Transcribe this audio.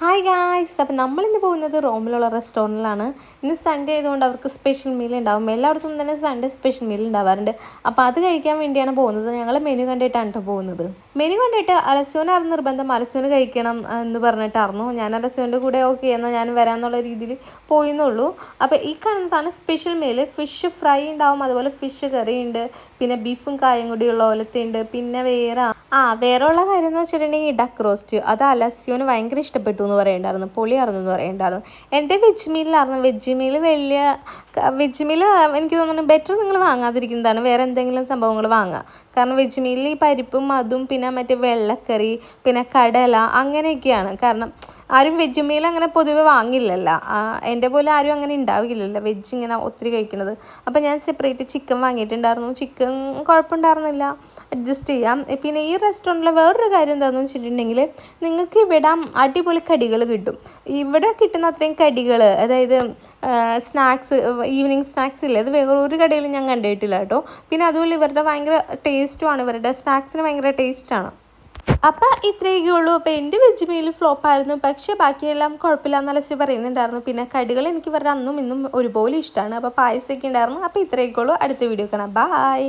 Hi guys അപ്പം നമ്മളിന്ന് പോകുന്നത് റോമിലുള്ള റെസ്റ്റോറന്റിലാണ്. ഇന്ന് സൺഡേ ആയതുകൊണ്ട് അവർക്ക് സ്പെഷ്യൽ മീൽ ഉണ്ടാവും. എല്ലായിടത്തും തന്നെ സൺഡേ സ്പെഷ്യൽ മീൽ ഉണ്ടാവാറുണ്ട്. അപ്പോൾ അത് കഴിക്കാൻ വേണ്ടിയാണ് പോകുന്നത്. ഞങ്ങൾ മെനു കണ്ടിട്ടാണ് കേട്ടോ പോകുന്നത്. മെനു കണ്ടിട്ട് അലസോനായിരുന്നു നിർബന്ധം? അലസോന് കഴിക്കണം എന്ന് പറഞ്ഞിട്ടായിരുന്നു. ഞാൻ അലസോന്റെ കൂടെ ഓക്കെ എന്നാൽ ഞാൻ വരാമെന്നുള്ള രീതിയിൽ പോയിന്നുള്ളൂ അപ്പോൾ ഈ കാണുന്നതാണ് സ്പെഷ്യൽ മീൽ ഫിഷ് ഫ്രൈ ഉണ്ടാവും. അതുപോലെ ഫിഷ് കറി ഉണ്ട്. പിന്നെ ബീഫും കായും കൂടിയുള്ള പോലത്തെ ഉണ്ട്. പിന്നെ വേറെ ആ വേറെ ഉള്ള കാര്യം എന്ന് വെച്ചിട്ടുണ്ടെങ്കിൽ ഡക്ക് റോസ്റ്റ് അത് അലസ്യോന് ഭയങ്കര ഇഷ്ടപ്പെട്ടു എന്ന് പറയണ്ടായിരുന്നു പൊളിയായിരുന്നു എന്ന് പറയണ്ടായിരുന്നു. എന്റെ വെജ് മീലിലായിരുന്നു വെജ് മീൽ വലിയ വെജ് മീൽ എനിക്ക് തോന്നുന്നു ബെറ്റർ നിങ്ങൾ വാങ്ങാതിരിക്കുന്നതാണ്. വേറെ എന്തെങ്കിലും സംഭവങ്ങൾ വാങ്ങുക കാരണം വെജ് മീലിൽ ഈ പരിപ്പും അതും പിന്നെ മറ്റേ വെള്ളക്കറി പിന്നെ കടല അങ്ങനെയൊക്കെയാണ്. കാരണം ആരും വെജ് മീൽ അങ്ങനെ പൊതുവെ വാങ്ങില്ലല്ലോ. എന്റെ പോലെ ആരും അങ്ങനെ ഉണ്ടാവില്ലല്ലോ വെജ് ഇങ്ങനെ ഒത്തിരി കഴിക്കുന്നത് അപ്പോൾ ഞാൻ സെപ്പറേറ്റ് ചിക്കൻ വാങ്ങിയിട്ടുണ്ടായിരുന്നു. ചിക്കൻ കുഴപ്പമുണ്ടായിരുന്നില്ല അഡ്ജസ്റ്റ് ചെയ്യാം. പിന്നെ ഈ റെസ്റ്റോറന്റിലെ വേറൊരു കാര്യം എന്താണെന്ന് വെച്ചിട്ടുണ്ടെങ്കിൽ നിങ്ങൾക്ക് ഇവിടെ അടിപൊളി കടികൾ കിട്ടും. ഇവിടെ കിട്ടുന്ന അത്രയും കടികൾ അതായത് സ്നാക്സ് ഈവനിങ് സ്നാക്സ് ഇല്ല? അത് വേറെ ഒരു കടയിലും ഞാൻ കണ്ടിട്ടില്ല കേട്ടോ. പിന്നെ അതുപോലെ ഇവരുടെ ഭയങ്കര ടേസ്റ്റുമാണ് ഇവരുടെ സ്നാക്സിന് ഭയങ്കര ടേസ്റ്റാണ് അപ്പം ഇത്രയൊക്കെ ഉള്ളൂ. അപ്പോൾ എന്റെ വെജ് മീൽ ഫ്ലോപ്പായിരുന്നു പക്ഷേ ബാക്കിയെല്ലാം കുഴപ്പമില്ല അലസി പറയുന്നുണ്ടായിരുന്നു. പിന്നെ കടികൾ എനിക്ക് ഇവരുടെ അന്നും ഇന്നും ഒരുപോലെ ഇഷ്ടമാണ് അപ്പോൾ പായസമൊക്കെ ഉണ്ടായിരുന്നു. അപ്പോൾ ഇത്രയൊക്കെ ഉള്ളൂ. അടുത്ത വീഡിയോ കാണാം. ബായ്